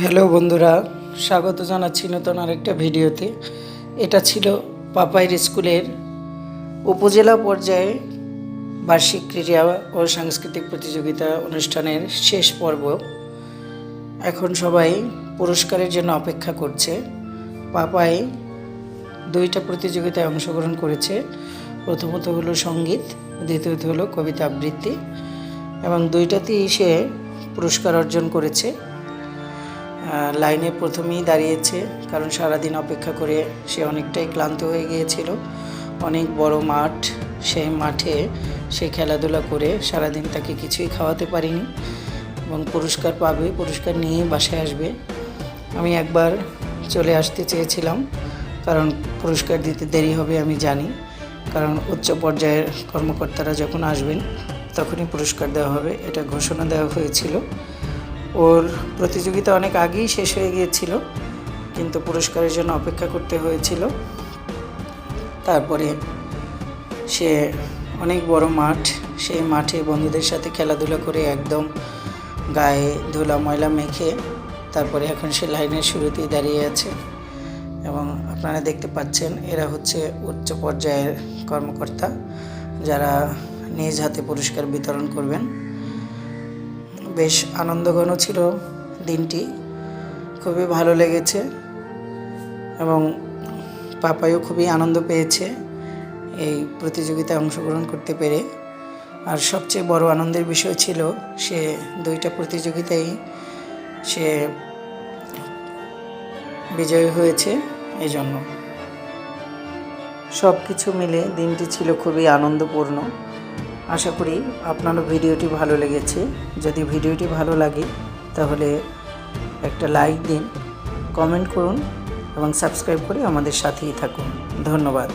Hello বন্ধুরা, স্বাগত জানাচ্ছি নতুন আরেকটা ভিডিওতে। এটা ছিল পাপাইর স্কুলের উপজেলা পর্যায়ে বার্ষিক ক্রীড়া ও সাংস্কৃতিক প্রতিযোগিতা অনুষ্ঠানের শেষ পর্ব। এখন সবাই পুরস্কারের জন্য অপেক্ষা করছে। পাপাই দুইটা প্রতিযোগিতায় অংশগ্রহণ করেছে। প্রথমত হলো সংগীত, দ্বিতীয়ত হলো কবিতা আবৃত্তি এবং দুইটাতেই সে পুরস্কার অর্জন করেছে। লাইনে প্রথমেই দাঁড়িয়েছে, কারণ সারাদিন অপেক্ষা করে সে অনেকটাই ক্লান্ত হয়ে গিয়েছিল। অনেক বড় মাঠ সেই মাঠে সে খেলাধুলা করে সারাদিন তাকে কিছুই খাওয়াতে পারিনি এবং পুরস্কার পাবে, পুরস্কার নিয়ে বাসায় আসবে। আমি একবার চলে আসতে চেয়েছিলাম, কারণ পুরস্কার দিতে দেরি হবে আমি জানি, কারণ উচ্চ পর্যায়ের কর্মকর্তারা যখন আসবেন, তখনই পুরস্কার দেওয়া হবে, এটা ঘোষণা দেওয়া হয়েছিল। ওর প্রতিযোগিতা অনেক আগেই শেষ হয়ে গিয়েছিল, কিন্তু পুরস্কারের জন্য অপেক্ষা করতে হয়েছিল। তারপরে সে অনেক বড় মাঠ, সেই মাঠে বন্ধুদের সাথে খেলাধুলা করে একদম গায়ে ধুলা ময়লা মেখে তারপরে এখন সে লাইনের শুরুতেই দাঁড়িয়ে আছে। এবং আপনারা দেখতে পাচ্ছেন, এরা হচ্ছে উচ্চ পর্যায়ের কর্মকর্তা যারা নিজ হাতে পুরস্কার বিতরণ করবেন। বেশ আনন্দঘন ছিল দিনটি। খুবই ভালো লেগেছে এবং পাপাইও খুবই আনন্দ পেয়েছে এই প্রতিযোগিতায় অংশগ্রহণ করতে পেরে। আর সবচেয়ে বড় আনন্দের বিষয় ছিল সে দুইটা প্রতিযোগিতায় সে বিজয়ী হয়েছে এই জন্য সব কিছু মিলে দিনটি ছিল খুবই আনন্দপূর্ণ। আশা করি আপনারও ভিডিওটি ভালো লেগেছে। যদি ভিডিওটি ভালো লাগে, তাহলে একটা লাইক দিন, কমেন্ট করুন এবং সাবস্ক্রাইব করে আমাদের সাথেই থাকুন। ধন্যবাদ।